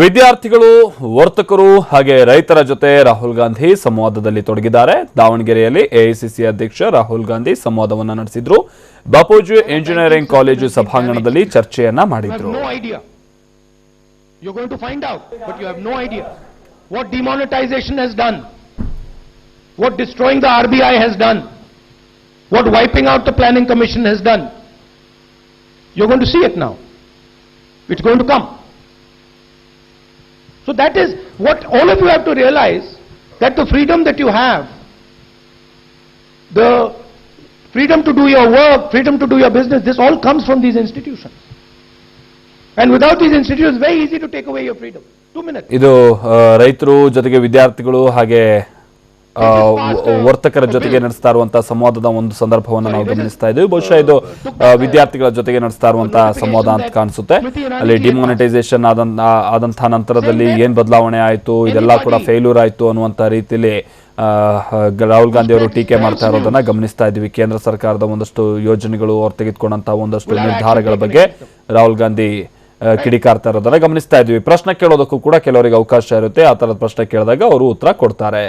ವಿದ್ಯಾರ್ಥಿಗಳು ವರ್ತಕರು ಹಾಗೆ ರೈತರ ಜೊತೆ ರಾಹುಲ್ ಗಾಂಧಿ ಸಂವಾದದಲ್ಲಿ ತೊಡಗಿದ್ದಾರೆ ದಾವಣಗೆರೆಯಲ್ಲಿ ಎಐಸಿಸಿ ಅಧ್ಯಕ್ಷ ರಾಹುಲ್ ಗಾಂಧಿ ಸಂವಾದವನ್ನು ನಡೆಸಿದ್ರು ಬಾಪೂಜಿ ಇಂಜಿನಿಯರಿಂಗ್ ಕಾಲೇಜು ಸಭಾಂಗಣದಲ್ಲಿ ಚರ್ಚೆಯನ್ನ ಮಾಡಿದ್ರು. You're going to see it now. It's going to come. So that is what all of you have to realize, that the freedom that you have, the freedom to do your work, freedom to do your business, this all comes from these institutions. And without these institutions, very easy to take away your freedom. Two minutes. ಇದು ರೈತರು ಜೊತೆಗೆ ವಿದ್ಯಾರ್ಥಿಗಳು ಹಾಗೆ ವರ್ತಕರ ಜೊತೆಗೆ ನಡೆಸ್ತಾ ಇರುವಂತಹ ಸಂವಾದದ ಒಂದು ಸಂದರ್ಭವನ್ನು ನಾವು ಗಮನಿಸ್ತಾ ಇದ್ದೀವಿ. ಬಹುಶಃ ಇದು ವಿದ್ಯಾರ್ಥಿಗಳ ಜೊತೆಗೆ ನಡೆಸ್ತಾ ಇರುವಂತಹ ಸಂವಾದ ಅಂತ ಕಾಣಿಸುತ್ತೆ. ಅಲ್ಲಿ ಡಿಮಾನಿಟೈಸೇಷನ್ ಆದ ಆದಂತಹ ನಂತರದಲ್ಲಿ ಏನ್ ಬದಲಾವಣೆ ಆಯಿತು? ಇದೆಲ್ಲ ಕೂಡ ಫೇಲ್ಯೂರ್ ಆಯಿತು ಅನ್ನುವಂತ ರೀತಿಯಲ್ಲಿ ರಾಹುಲ್ ಗಾಂಧಿ ಅವರು ಟೀಕೆ ಮಾಡ್ತಾ ಇರೋದನ್ನ ಗಮನಿಸ್ತಾ ಇದ್ವಿ ಕೇಂದ್ರ ಸರ್ಕಾರದ ಒಂದಷ್ಟು ಯೋಜನೆಗಳು ಅವ್ರು ತೆಗೆದುಕೊಂಡಂತಹ ಒಂದಷ್ಟು ನಿರ್ಧಾರಗಳ ಬಗ್ಗೆ ರಾಹುಲ್ ಗಾಂಧಿ ಕಿಡಿಕಾರ್ತಾ ಇರೋದನ್ನ ಗಮನಿಸ್ತಾ ಇದ್ವಿ ಪ್ರಶ್ನೆ ಕೇಳೋದಕ್ಕೂ ಕೂಡ ಕೆಲವರಿಗೆ ಅವಕಾಶ ಇರುತ್ತೆ. ಆ ತರದ ಪ್ರಶ್ನೆ ಕೇಳಿದಾಗ ಅವರು ಉತ್ತರ ಕೊಡ್ತಾರೆ.